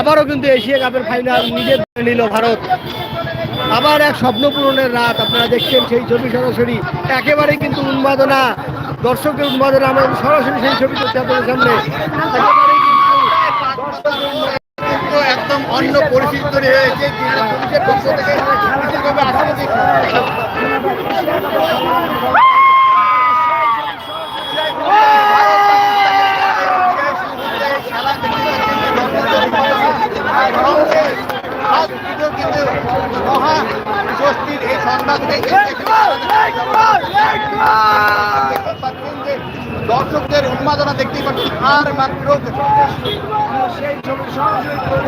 আবারও কিন্তু এশিয়া কাপের ফাইনাল করে নিল ভারত। আবার এক স্বপ্ন পূরণের রাত, আপনারা দেখছেন সেই ছবি সরাসরি। একেবারেই কিন্তু উন্মাদনা। দর্শকের উন্মাদনা, আমরা সরাসরি সেই ছবি করছি আপনাদের সামনে। একদম অন্য পরিস্থিতি হয়েছে। মহা স্বস্তির দর্শকদের উন্মাদনা দেখতেই পাচ্ছেন আর মাত্র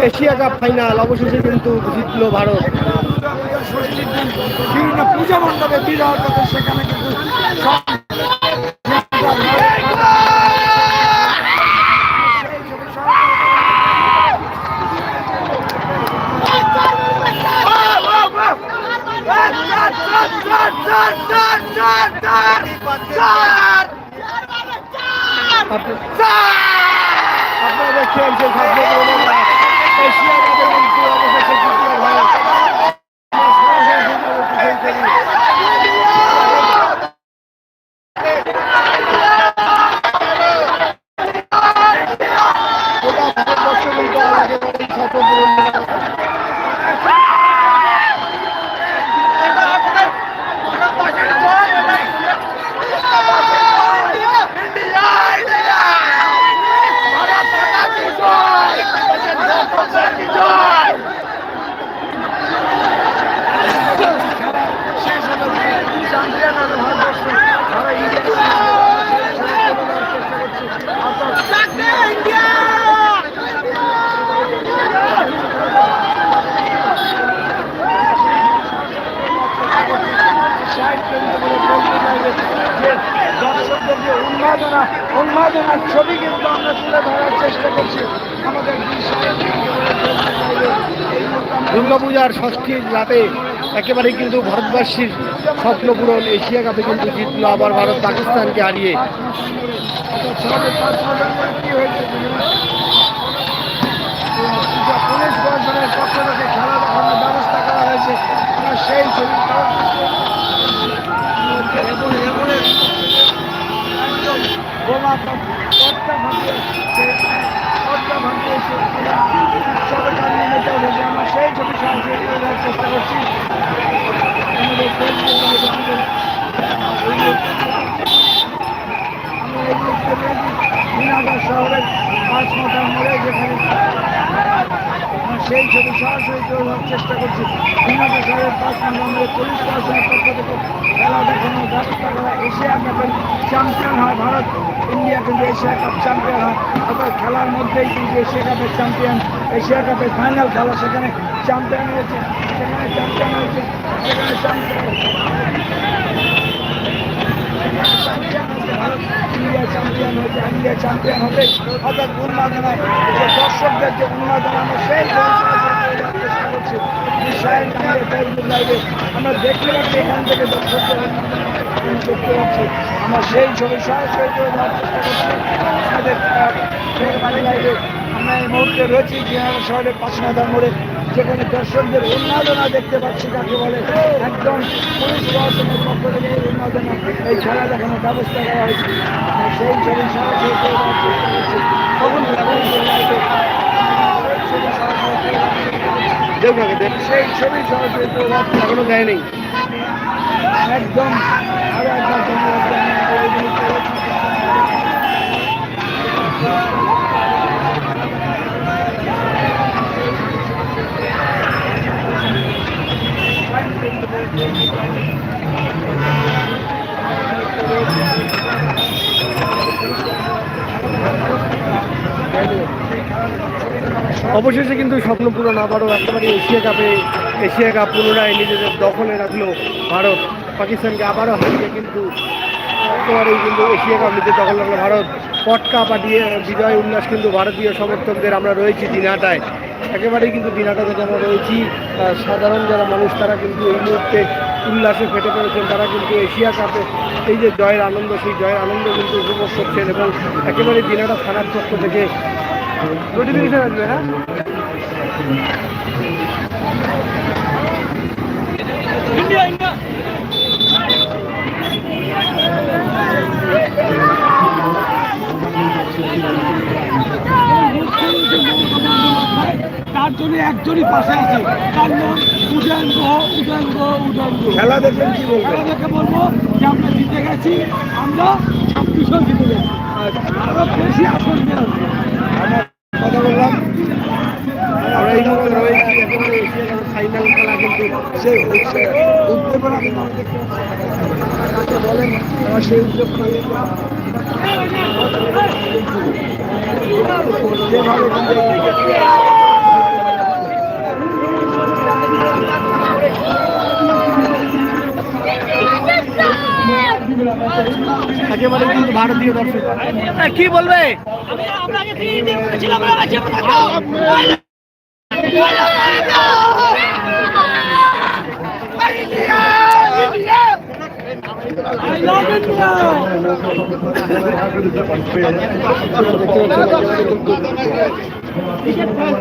এশিয়া কাপ ফাইনাল অবশেষে কিন্তু জিতলো ভারত। বিভিন্ন পূজা মণ্ডপে বিরাট সেখানে কিন্তু সব আপনি- আপনারা দেখছেন সেই স্বপ্ন পূরণের রাত। এশিয়া কাপের কিন্তু অবশেষে জিতলো ভারত গোটা ভারতবর্ষ কিন্তু একেবারেই স্বপ্ন পূরণের রাত। যে দর্শকদের যে উন্মাদনা উন্মাদনার ছবি কিন্তু আমরা তুলে ধরার চেষ্টা করছি। আমাদের দুর্গাপূজার ষষ্ঠীর রাতে একেবারে কিন্তু ভারতবাসীর স্বপ্ন পূরণ এশিয়া কাপে কিন্তু জিতলো আবার ভারত পাকিস্তানকে হারিয়ে পুলিশ প্রশাসনের পক্ষ থেকে খেলা দেখানোর ব্যবস্থা করা হয়েছে আমরা সেই ছবি বোমা পটকা ভাঙিয়েছে পটকা ভাঙিয়েছে সবে কান্নি মেতে উঠেছে আমরা সেই ছবি সরাসরি তুলে ধরার চেষ্টা করছি আমাদের ফেসবুক আমাদের আমাদের আমি এই মুহূর্তে রয়েছি মিনাদার শহরের পাঁচ মাথার মোড়ে যেখানে আমরা সেই ছবি সরাসরি তুলে ধরার চেষ্টা করছি। মিনাদার শহরের পাঁচ মোড়ে পুলিশ প্রশাসনের পক্ষ থেকে খেলা দেখানোর ব্যবস্থা করা এশিয়া কাপের চ্যাম্পিয়ন হয় ভারত, ইন্ডিয়া কিন্তু এশিয়া কাপ চ্যাম্পিয়ন হয়। অর্থাৎ খেলার মধ্যেই কিন্তু এশিয়া কাপের চ্যাম্পিয়ন, এশিয়া কাপের ফাইনাল খেলা সেখানে চ্যাম্পিয়ন হয়েছে, সেখানে চ্যাম্পিয়ন হয়েছে, সেখানে চ্যাম্পিয়ন ইন্ডিয়া চ্যাম্পিয়ন হয়েছে, ইন্ডিয়া চ্যাম্পিয়ন হবে। অর্থাৎ উন্মাদনায় যে দর্শকদের যে উন্মাদনা সেই আমরা দেখতে পাচ্ছি, এখান থেকে দর্শকদের উন্মাদনা দেখতে পাচ্ছি। আমরা সেই ছবি সরাসরি তুলে ধরার চেষ্টা করছি। আমাদের আমরা এই মুহূর্তে রয়েছি জিয়ার শহরের পাঁচনাদার মোড়ে। যেখানে দর্শকদের উন্মাদনা দেখতে পাচ্ছি কাকে বলে একদম পুলিশ প্রশাসনের পক্ষ থেকে এই উন্মাদনা এই খেলা দেখানোর ব্যবস্থা করা হয়েছে। সেই ছবি সরাসরি সেই ছবি সরাসরি এখনও দেয় নেই একদম অবশেষে কিন্তু স্বপ্ন পূরণ আবারও একেবারে এশিয়া কাপে, এশিয়া কাপ পুনরায় নিজেদের দখলে রাখল ভারত। পাকিস্তানকে আবারও হারিয়ে কিন্তু একেবারেই কিন্তু এশিয়া কাপ নিজের দখল রাখল ভারত। পটকা পাঠিয়ে বিজয় উল্লাস কিন্তু ভারতীয় সমর্থকদের আমরা রয়েছি দিনহাটায় একেবারেই কিন্তু দিনহাটা থেকে আমরা রয়েছি সাধারণ যারা মানুষ, তারা কিন্তু এই মুহূর্তে উল্লাসে ফেটে পড়েছেন। তারা কিন্তু এশিয়া কাপে এই যে জয়ের আনন্দ, সেই জয়ের আনন্দ কিন্তু উপভোগ করছেন এবং একেবারে দিনাটা থানার পক্ষ থেকে নোটিফিকেশন আসবে হ্যাঁ তার জন্য একজনই পাশে আছে। তার নাম উদয়ন গ্রহ উদয়ন গ্রহ উদয়ন গ্রহ খেলা দেখবেন কি বলবেন খেলা দেখে বলব যে আমরা জিতে গেছি আমরা ছাব্বিশও জিতে গেছি। আরও বেশি আসন আমরা কথা বললাম আমরা এই মুহূর্তে রয়েছি একেবারে এশিয়া কাপের ফাইনাল খেলা হচ্ছে উদ্দীপনা কিন্তু আমরা দেখতে পাচ্ছি। বলেন আমার সেই কিন্তু যেভাবে কিন্তু একেবারে কিন্তু ভারতীয় দর্শক। কি বলবে?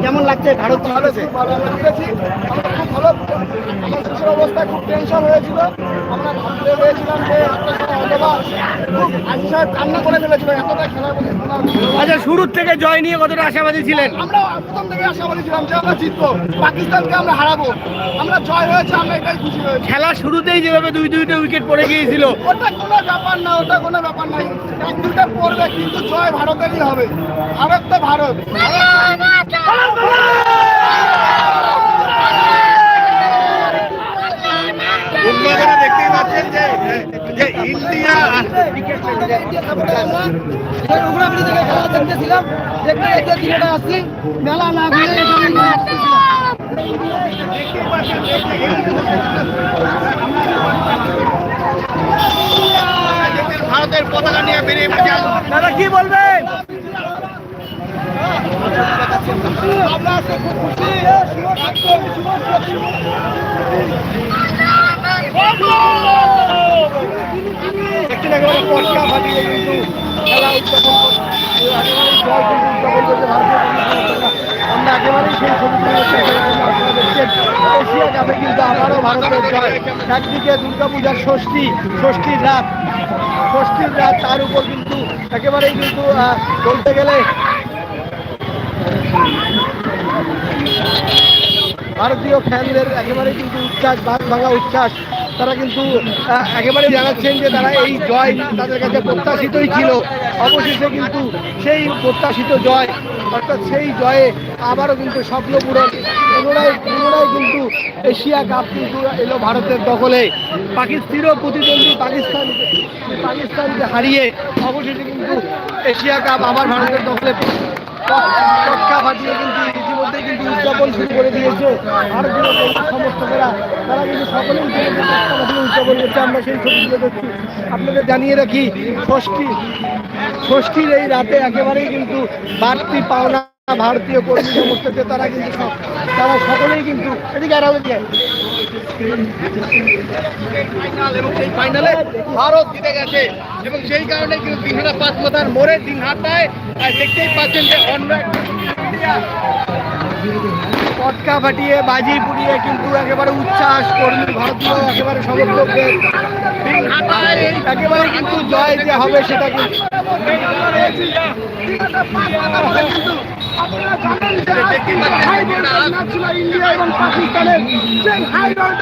কেমন লাগছে ভারত অবস্থা খুব টেনশন হয়েছিল। আমরা হয়েছিলাম যে কান্না করে ফেলেছিল এতটা খেলার। আচ্ছা শুরুর থেকে জয় নিয়ে কতটা আশাবাদী ছিলেন? আমরা প্রথম থেকে আশাবাদী ছিলাম যে আমরা জিতবো পাকিস্তানকে আমরা হারাবো। আমরা জয় হয়েছে আমরা এটাই খুশি হয়েছি। খেলা শুরুতেই যেভাবে দুই দুইটা উইকেট পড়ে গিয়েছিল ওটা কোনো ব্যাপার না ওটা কোনো ব্যাপার নাই এক দুটা পড়বে কিন্তু জয় ভারতেরই হবে। ভারত তো ভারত। দেখতেই পাচ্ছেন যে যে ইন্ডিয়া দেখতেছিলাম দেখতে দেখতে দিনটা আসছি মেলা না ভারতের পতাকা নিয়ে বেরিয়ে দাদা কি বলবেন আমরা খুব খুশি। কিন্তু খেলা। আমরা একেবারেই সেই ছবিগুলো এশিয়া কাপে কিন্তু আবারও ভারতের জয় একদিকে দুর্গাপূজার ষষ্ঠী ষষ্ঠীর রাত ষষ্ঠীর রাত তার উপর কিন্তু একেবারেই কিন্তু বলতে গেলে ভারতীয় ফ্যানদের একেবারে কিন্তু উচ্ছ্বাস বাদ ভাঙা উচ্ছ্বাস। তারা কিন্তু একেবারে জানাচ্ছেন যে তারা এই জয় তাদের কাছে প্রত্যাশিতই ছিল। অবশেষে কিন্তু সেই প্রত্যাশিত জয়, অর্থাৎ সেই জয়ে আবারও কিন্তু স্বপ্ন পূরণ। পুনরায় পুনরায় কিন্তু এশিয়া কাপ কিন্তু এলো ভারতের দখলে। পাকিস্তানও প্রতিদ্বন্দ্বী পাকিস্তান পাকিস্তানকে হারিয়ে অবশেষে কিন্তু এশিয়া কাপ আবার ভারতের দখলে। ফাটিয়ে কিন্তু কিন্তু উদযাপন শুরু করে দিয়েছে আর ভারতীয় সমর্থকেরা, তারা কিন্তু সকলেই উদযাপন করছে, আমরা সেই ছবিগুলো দেখছি আপনাদের জানিয়ে রাখি, ষষ্ঠী, ষষ্ঠীর এই রাতে একেবারেই কিন্তু বাড়তি পাওনা ভারতীয় কর্মী সমস্ত তারা কিন্তু তারা সকলেই কিন্তু এদিকে আর এদিকে আয়। ফাইনাল এবং সেই ফাইনালে ভারত জিতে গেছে। এবং সেই কারণে কিন্তু দিনহাটা পাঁচ মাথার মোড়ে দিনহাটায় দেখতেই পাচ্ছেন যে অন্য পটকা ফাটিয়ে বাজি পুড়িয়ে কিন্তু একেবারে উচ্ছ্বাস কর্মী ভারতীয় একেবারে সমর্থকদের একেবারে কিন্তু জয় যে হবে সেটা কিন্তু আপনারা জানেন যে ইন্ডিয়া এবং পাকিস্তানের হাই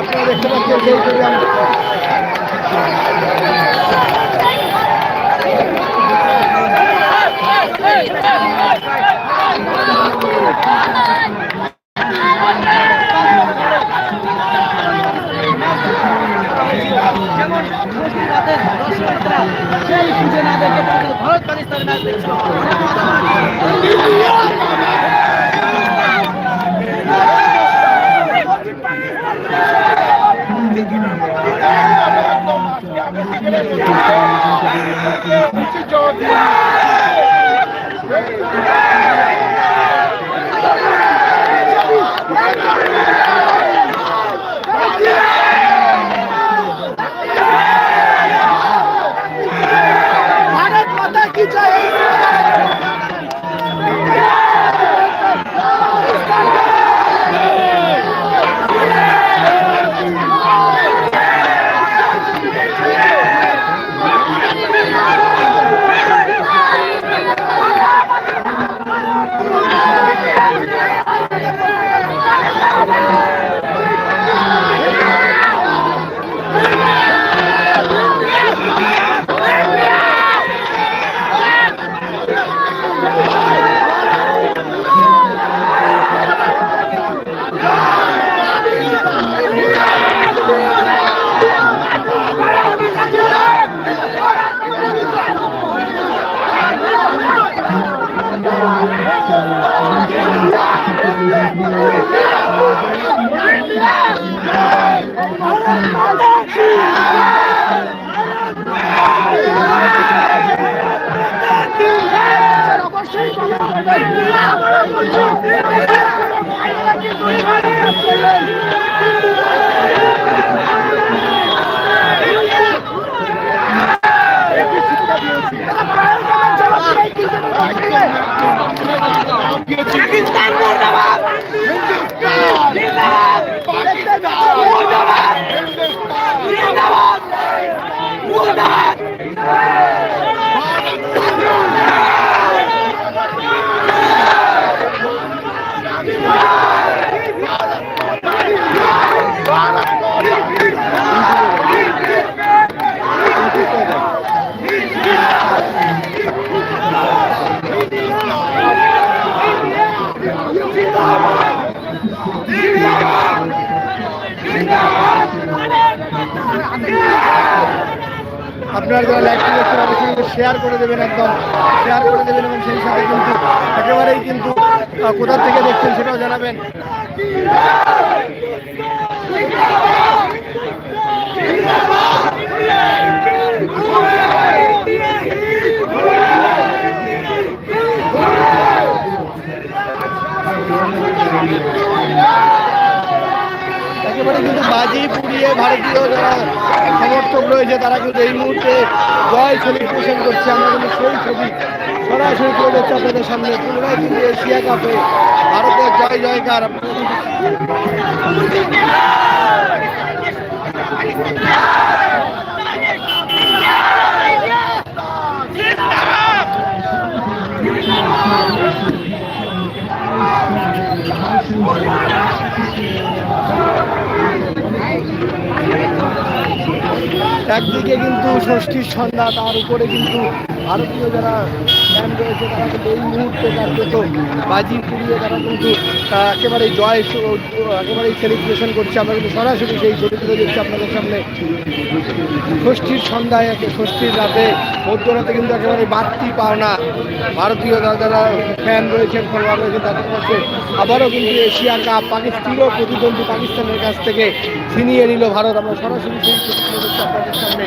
আপনারা দেখতে পাচ্ছেন সেই ছবি আমরা ষষ্ঠী রাতে দর্শকরা সেই সুযোগ না দেখে ভারত পাকিস্তানের ম্যাচ দেখছিল ভারত পাকিস্তান মুর্দাবাদ! জিন্দাবাদ পাকিস্তান মুর্দাবাদ! জিন্দাবাদ মুর্দাবাদ! আপনার যারা লাইভটি দেখছেন অবশ্যই কিন্তু শেয়ার করে দেবেন একদম। শেয়ার করে দেবেন এবং সেই সাথে কিন্তু একেবারেই কিন্তু কোথা থেকে দেখছেন সেটাও জানাবেন। একেবারে কিন্তু বাজি পুড়িয়ে ভারতীয় যারা সমর্থক রয়েছে, তারা কিন্তু এই মুহূর্তে জয় সেলিব্রেশন করছে। আমরা কিন্তু সেই ছবি সরাসরি তুলে ধরছি আপনাদের সামনে। পুনরায় কিন্তু এশিয়া কাপে ভারতের জয় জয়কার। একদিকে কিন্তু ষষ্ঠীর সন্ধ্যা তার উপরে কিন্তু ভারতীয় যারা তারা কিন্তু জয় একেবারেই সেলিব্রেশন করছে। আমরা কিন্তু সরাসরি সেই আপনাদের সামনে। ষষ্ঠীর সন্ধ্যায়, একে ষষ্ঠীর রাতে, মধ্যরাতে কিন্তু একেবারে বাড়তি পাওনা। ভারতীয় যারা ফ্যান রয়েছেন খেলোয়াড় রয়েছেন তাদের কাছে আবারও কিন্তু এশিয়া কাপ পাকিস্তান প্রতিদ্বন্দ্বী পাকিস্তানের কাছ থেকে ছিনিয়ে নিল ভারত। আমরা সরাসরি সেই ছবি তুলে আপনাদের সামনে।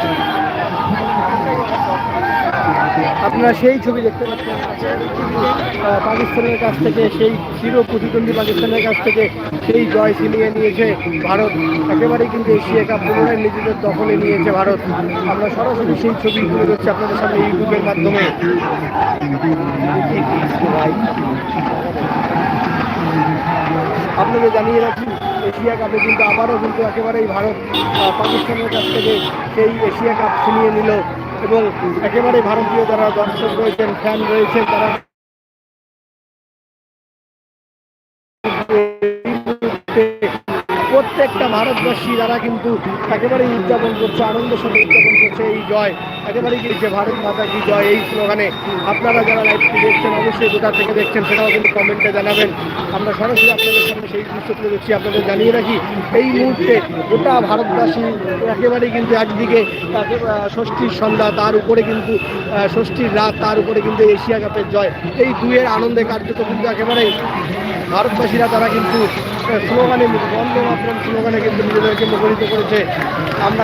আপনারা সেই ছবি দেখতে পাচ্ছেন। পাকিস্তানের কাছ থেকে সেই চির প্রতিদ্বন্দ্বী পাকিস্তানের কাছ থেকে সেই জয় ছিনিয়ে নিয়েছে ভারত। একেবারেই কিন্তু এশিয়া কাপ পুনরায় নিজেদের দখলে নিয়েছে ভারত। আমরা সরাসরি সেই ছবি তুলে ধরছি আপনাদের সামনে ইউটিউবের মাধ্যমে। আপনাদের জানিয়ে রাখি, এশিয়া কাপে কিন্তু আবারও কিন্তু একেবারেই ভারত পাকিস্তানের কাছ থেকে সেই এশিয়া কাপ ছিনিয়ে নিল। এবং একেবারে ভারতীয় যারা দর্শক রয়েছেন ফ্যান রয়েছেন তারা প্রত্যেকটা ভারতবাসী তারা কিন্তু একেবারেই উদযাপন করছে, আনন্দের সাথে উদযাপন করছে এই জয়। একেবারেই গিয়েছে ভারত মাতা কি জয় এই স্লোগানে আপনারা যারা লাইভটি দেখছেন, অবশ্যই কোথা থেকে দেখছেন সেটাও কিন্তু কমেন্টে জানাবেন। আমরা সরাসরি আপনাদের সামনে সেই দৃশ্য তুলে দিচ্ছি আপনাদের জানিয়ে রাখি, এই মুহূর্তে গোটা ভারতবাসী একেবারেই কিন্তু একদিকে ষষ্ঠীর সন্ধ্যা, তার উপরে কিন্তু ষষ্ঠীর রাত, তার উপরে কিন্তু এশিয়া কাপের জয়। এই দুয়ের আনন্দে কার্যত কিন্তু একেবারেই ভারতবাসীরা তারা কিন্তু স্লোগানে বন্দে মাতরম স্লোগানে কিন্তু নিজেদেরকে মুখরিত করেছে। আমরা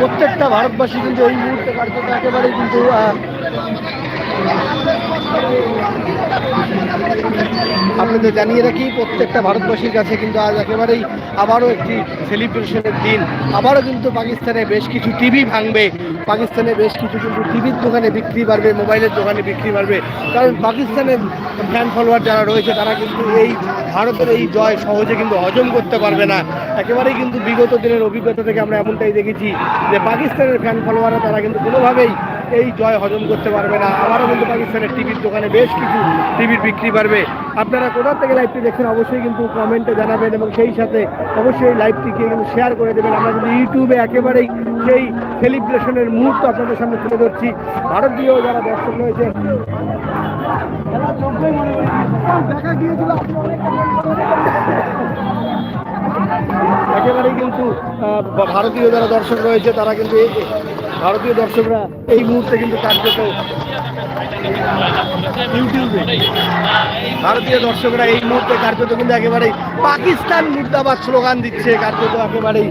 প্রত্যেকটা ভারতবাসী কিন্তু এই মুহূর্তে কার্যত একেবারেই কিন্তু আপনাদের জানিয়ে রাখি, প্রত্যেকটা ভারতবাসীর কাছে কিন্তু আজ একেবারেই আবারও একটি সেলিব্রেশনের দিন। আবারও কিন্তু পাকিস্তানে বেশ কিছু টিভি ভাঙবে। পাকিস্তানে বেশ কিছু কিন্তু টিভির দোকানে বিক্রি বাড়বে, মোবাইলের দোকানে বিক্রি বাড়বে। কারণ পাকিস্তানের ফ্যান ফলোয়ার যারা রয়েছে, তারা কিন্তু এই ভারতের এই জয় সহজে কিন্তু হজম করতে পারবে না। একেবারেই কিন্তু বিগত দিনের অভিজ্ঞতা থেকে আমরা এমনটাই দেখেছি যে পাকিস্তানের ফ্যান ফলোয়াররা তারা কিন্তু কোনোভাবেই এই জয় হজম করতে পারবে না। আবারও কিন্তু পাকিস্তানের টিভির দোকানে বেশ কিছু টিভির বিক্রি বাড়বে। আপনারা কোথা থেকে লাইভটি দেখছেন অবশ্যই কিন্তু কমেন্টে জানাবেন এবং সেই সাথে অবশ্যই লাইভটিকে কিন্তু শেয়ার করে দেবেন। আমরা কিন্তু ইউটিউবে একেবারেই সেই সেলিব্রেশনের মুহূর্ত আপনাদের সামনে তুলে ধরছি। ভারতীয় যারা দর্শক রয়েছে, একেবারেই কিন্তু ভারতীয় যারা দর্শক রয়েছে, তারা কিন্তু ভারতীয় দর্শকরা এই মুহূর্তে কিন্তু কার্যত ইউটিউবে। ভারতীয় দর্শকরা এই মুহূর্তে কার্যত কিন্তু একেবারেই পাকিস্তান মুর্দাবাদ স্লোগান দিচ্ছে কার্যত একেবারেই।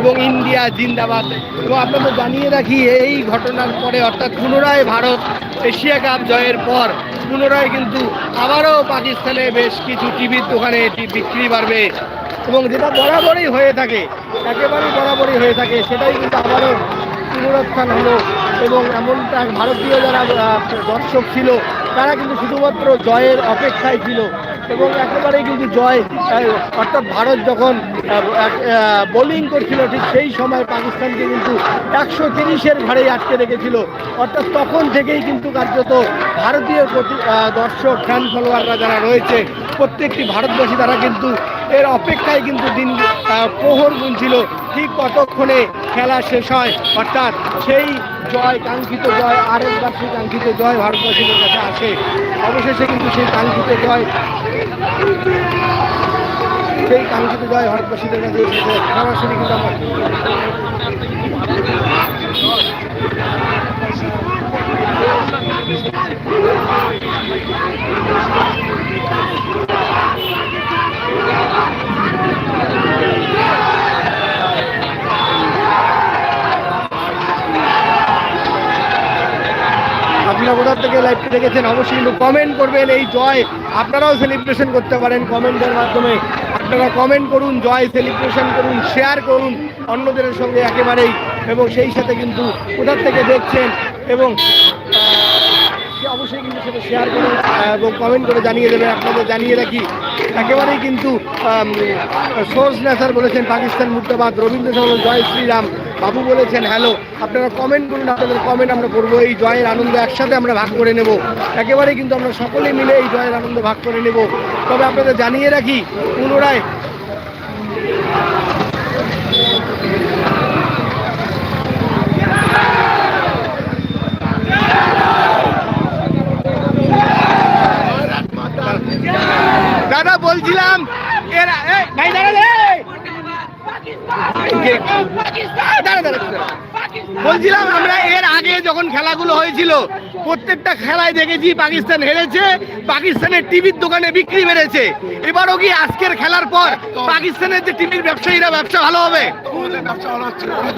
এবং ইন্ডিয়া জিন্দাবাদ। এবং আপনাদের জানিয়ে রাখি, এই ঘটনার পরে অর্থাৎ পুনরায় ভারত এশিয়া কাপ জয়ের পর পুনরায় কিন্তু আবারও পাকিস্তানে বেশ কিছু টিভির দোকানে এটি বিক্রি বাড়বে। এবং যেটা বরাবরই হয়ে থাকে, একেবারেই বরাবরই হয়ে থাকে, সেটাই কিন্তু আবারও পুনরুত্থান হলো এবং এমনটা ভারতীয় যারা দর্শক ছিল, তারা কিন্তু শুধুমাত্র জয়ের অপেক্ষায় ছিল এবং একেবারেই কিন্তু জয় অর্থাৎ ভারত যখন বোলিং করছিল ঠিক সেই সময় পাকিস্তানকে কিন্তু একশো তিরিশের ঘাড়েই আটকে রেখেছিল। অর্থাৎ তখন থেকেই কিন্তু কার্যত ভারতীয় প্রতি- দর্শক ফ্যান ফলোয়াররা যারা রয়েছে, প্রত্যেকটি ভারতবাসী তারা কিন্তু এর অপেক্ষায় কিন্তু দিন প্রহর গুনছিল। ঠিক কতক্ষণে খেলা শেষ হয়। অর্থাৎ সেই জয়, কাঙ্ক্ষিত জয় আরেকবার সেই কাঙ্ক্ষিত জয় ভারতবাসীদের কাছে আসে অবশেষে কিন্তু সেই কাঙ্ক্ষিত জয়, সেই কাঙ্ক্ষিত জয় ভারতবাসীদের কাছে এসেছে। সরাসরি কিন্তু আমরা আপনারা কোথার থেকে লাইভটি দেখেছেন, অবশ্যই কিন্তু কমেন্ট করবেন। এই জয় আপনারাও সেলিব্রেশন করতে পারেন কমেন্টের মাধ্যমে। আপনারা কমেন্ট করুন, জয় সেলিব্রেশন করুন শেয়ার করুন অন্যদের সঙ্গে একেবারেই। এবং সেই সাথে কিন্তু কোথার থেকে দেখছেন এবং অবশ্যই কিন্তু সেটা শেয়ার করুন এবং কমেন্ট করে জানিয়ে দেবেন। আপনাদের জানিয়ে রাখি, একেবারেই কিন্তু সোর্স নেসার বলেছেন পাকিস্তান মুর্দাবাদ। রবীন্দ্র জয় শ্রীরাম। বাবু বলেছেন হ্যালো আপনারা কমেন্ট করুন আপনাদের কমেন্ট আমরা করব এই জয়ের আনন্দ একসাথে আমরা ভাগ করে নেব একেবারেই কিন্তু আমরা সকলে মিলে এই জয়ের আনন্দ ভাগ করে নেব তবে আপনাদের জানিয়ে রাখি পুনরায় দাদা বলছিলাম এরা ভাই দাঁড়া রে দাঁড়া, দাঁড়া, দাঁড়া। বলছিলাম আমরা এর আগে যখন খেলাগুলো হয়েছিল প্রত্যেকটা খেলায় দেখেছি পাকিস্তান হেরেছে পাকিস্তানের টিভির দোকানে বিক্রি বেড়েছে এবারও কি আজকের খেলার পর পাকিস্তানের যে টিভির ব্যবসায়ীরা ব্যবসা ভালো হবে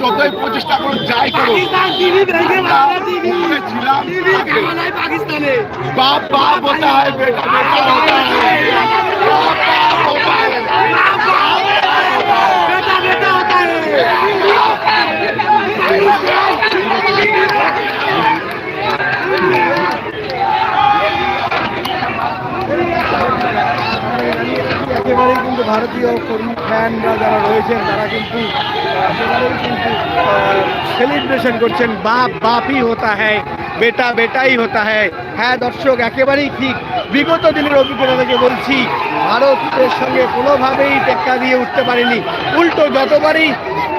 যতই প্রচেষ্টা করুক যাই করুক বলেছিলাম বাপ বাপ হতা হয় বেটা বেটা হতা হয় বাপ বাপ হতা है একেবারেই কিন্তু ভারতীয় কর্মী ফ্যানরা যারা রয়েছেন, তারা কিন্তু কিন্তু সেলিব্রেশন করছেন। বাপ, বাপই হতা হ্যায়, বেটা, বেটাই হতা হ্যায়। হ্যাঁ দর্শক, একেবারেই ঠিক। বিগত দিনের অভিজ্ঞতা থেকে বলছি, ভারতের সঙ্গে কোনোভাবেই টেক্কা দিয়ে উঠতে পারেনি। উল্টো যতবারই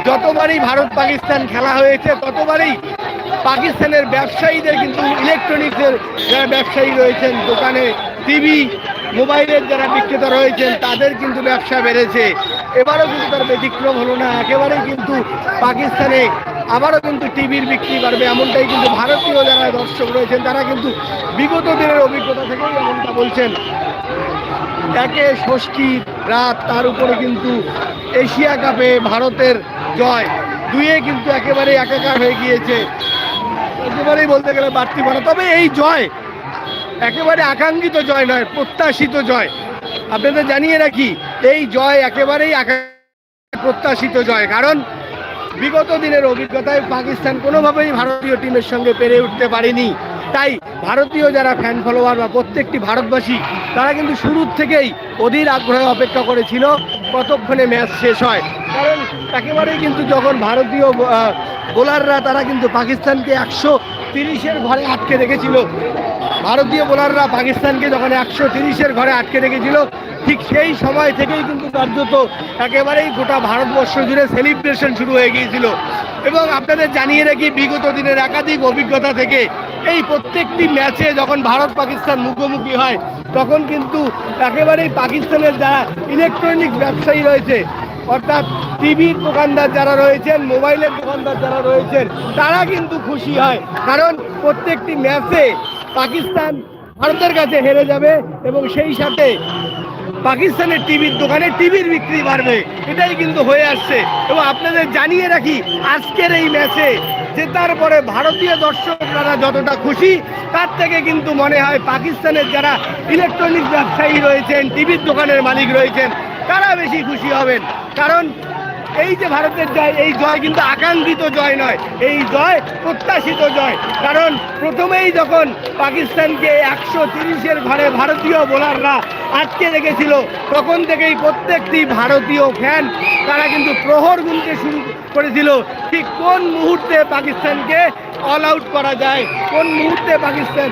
যতবারই ভারত পাকিস্তান খেলা হয়েছে, ততবারই পাকিস্তানের ব্যবসায়ীদের কিন্তু ইলেকট্রনিক্সের যারা ব্যবসায়ী রয়েছেন, দোকানে টিভি, মোবাইলের যারা বিক্রেতা রয়েছেন, তাদের কিন্তু ব্যবসা বেড়েছে। এবারও কিন্তু তার ব্যতিক্রম হলো না, একেবারেই কিন্তু পাকিস্তানে আবারও কিন্তু টিভির বিক্রি বাড়বে, এমনটাই কিন্তু ভারতীয় যারা দর্শক রয়েছেন, তারা কিন্তু বিগত দিনের অভিজ্ঞতা থেকেই এমনটা বলছেন। একে ষষ্ঠী রাত, তার উপরে কিন্তু এশিয়া কাপে ভারতের জয়। দুয়ে কিন্তু একেবারে একাকার হয়ে গিয়েছে। একেবারেই বলতে গেলে বাড়তি পারে তবে এই জয় একেবারে আকাঙ্ক্ষিত জয় নয়, প্রত্যাশিত জয়। আপনাদের জানিয়ে রাখি, এই জয় একেবারেই প্রত্যাশিত জয়। কারণ বিগত দিনের অভিজ্ঞতায় পাকিস্তান কোনোভাবেই ভারতীয় টিমের সঙ্গে পেরে উঠতে পারেনি। তাই ভারতীয় যারা ফ্যান ফলোয়ার বা প্রত্যেকটি ভারতবাসী, তারা কিন্তু শুরুর থেকেই অধীর আগ্রহে অপেক্ষা করেছিল, কতক্ষণে ম্যাচ শেষ হয়। কারণ একেবারেই কিন্তু যখন ভারতীয় বোলাররা তারা কিন্তু পাকিস্তানকে একশো তিরিশের ঘরে আটকে রেখেছিল। ভারতীয় বোলাররা পাকিস্তানকে যখন একশো তিরিশের ঘরে আটকে রেখেছিল, ঠিক সেই সময় থেকেই কিন্তু কার্যত একেবারেই গোটা ভারতবর্ষ জুড়ে সেলিব্রেশন শুরু হয়ে গিয়েছিল। এবং আপনাদের জানিয়ে রাখি, বিগত দিনের একাধিক অভিজ্ঞতা থেকে এই প্রত্যেকটি ম্যাচে যখন ভারত পাকিস্তান মুখোমুখি হয়, তখন কিন্তু একেবারেই পাকিস্তানের যারা ইলেকট্রনিক ব্যবসায়ী রয়েছে অর্থাৎ টিভির দোকানদার যারা রয়েছেন, মোবাইলের দোকানদার যারা রয়েছেন, তারা কিন্তু খুশি হয়। কারণ প্রত্যেকটি ম্যাচে পাকিস্তান ভারতের কাছে হেরে যাবে এবং সেই সাথে পাকিস্তানের টিভির দোকানে টিভির বিক্রি বাড়বে। এটাই কিন্তু হয়ে আসছে। এবং আপনাদের জানিয়ে রাখি, আজকের এই ম্যাচে জেতার পরে ভারতীয় দর্শকরা যতটা খুশি, তার থেকে কিন্তু মনে হয় পাকিস্তানের যারা ইলেকট্রনিক ব্যবসায়ী রয়েছেন, টিভির দোকানের মালিক রয়েছেন তারা বেশি খুশি হবেন। কারণ এই যে ভারতের জয়, এই জয় কিন্তু আকাঙ্ক্ষিত জয় নয়, এই জয় প্রত্যাশিত জয়। কারণ প্রথমেই যখন পাকিস্তানকে একশো তিরিশের ঘরে ভারতীয় বোলাররা আটকে রেখেছিল, তখন থেকেই প্রত্যেকটি ভারতীয় ফ্যান তারা কিন্তু প্রহর গুনতে শুরু করেছিল, ঠিক কোন মুহূর্তে পাকিস্তানকে অল আউট করা যায়, কোন মুহূর্তে পাকিস্তান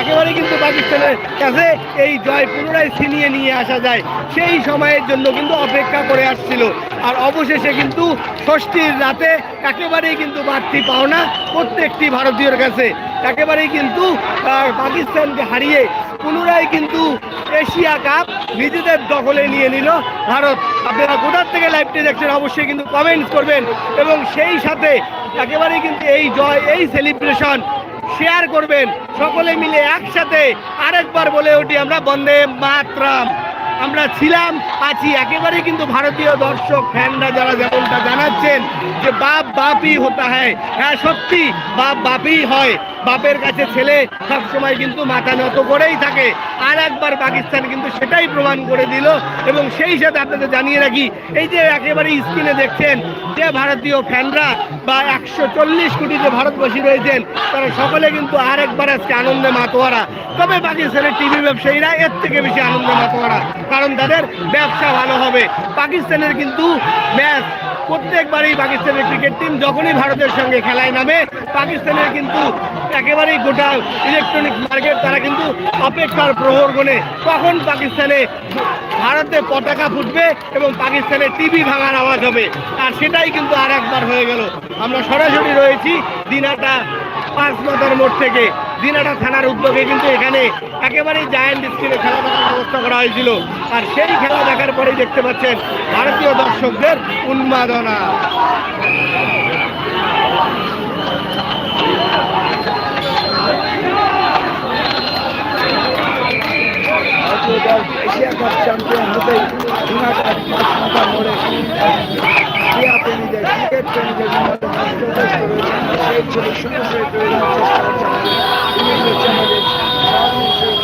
একেবারে কিন্তু পাকিস্তানের কাছে এই জয় পুনরায় ছিনিয়ে নিয়ে আসা যায়। সেই সময়ের জন্য কিন্তু অপেক্ষা করে আসছিল। আর অবশেষে কিন্তু ষষ্ঠীর রাতে একেবারেই কিন্তু বাড়তি পাওনা প্রত্যেকটি ভারতীয়র কাছে। একেবারেই কিন্তু পাকিস্তানকে হারিয়ে পুনরায় কিন্তু এশিয়া কাপ নিজেদের দখলে নিয়ে নিল ভারত। আপনারা কোথার থেকে লাইভটি দেখছেন অবশ্যই কিন্তু কমেন্টস করবেন। এবং সেই সাথে একেবারেই কিন্তু এই জয়, এই সেলিব্রেশন শেয়ার করবেন। সকলে মিলে একসাথে আরেকবার বলে উঠি, আমরা বন্দে মাতরাম। আমরা ছিলাম, আছি একেবারে কিন্তু ভারতীয় দর্শক ফ্যানরা যারা যেমনটা জানাচ্ছেন যে বাপ বাপই হতা হয়। হ্যাঁ সত্যি, বাপ বাপই হয়। বাপের কাছে ছেলে সবসময় কিন্তু মাথা নত করেই থাকে। আর একবার পাকিস্তান কিন্তু সেটাই প্রমাণ করে দিল এবং সেই সাথে আপনাদের জানিয়ে রাখি, এই যে একেবারে স্ক্রিনে দেখছেন যে ভারতীয় ফ্যানরা বা একশো চল্লিশ কোটি যে ভারতবাসী রয়েছেন, তারা সকলে কিন্তু আর একবার আজকে আনন্দে মাতোয়ারা। তবে পাকিস্তানের টিভি ব্যবসায়ীরা এর থেকে বেশি আনন্দে মাতোয়ারা, কারণ তাদের ব্যবসা ভালো হবে। পাকিস্তানের কিন্তু ম্যাচ প্রত্যেকবারই পাকিস্তানের ক্রিকেট টিম যখনই ভারতের সঙ্গে খেলায় নামে, পাকিস্তানের কিন্তু একেবারেই গোটা ইলেকট্রনিক মার্কেট তারা কিন্তু অপেক্ষার প্রহর গোনে তখন পাকিস্তানে ভারতে পতাকা ফুটবে এবং পাকিস্তানে টিভি ভাঙার আওয়াজ হবে। আর সেটাই কিন্তু আর একবার হয়ে গেল। আমরা সরাসরি রয়েছি দিনাটা পাঁচ মাথার মোড় থেকে। দিনাটা থানার উদ্যোগে কিন্তু এখানে একেবারেই জায়ান্ট স্ক্রিনে খেলা দেখার ব্যবস্থা করা হয়েছিল। আর সেই খেলা দেখার পরেই দেখতে পাচ্ছেন ভারতীয় দর্শকদের উন্মাদনা। এশিয়া কাপ চ্যাম্পিয়ন হতেই দিনাটার মাথা মোড়ে ক্রীড়া প্রেমীদের, ক্রিকেট প্রেমীদের সেই ছবি সুন্দর করে ধরার চেষ্টা করছে আমাদের বিভিন্ন চ্যানেলের শেষ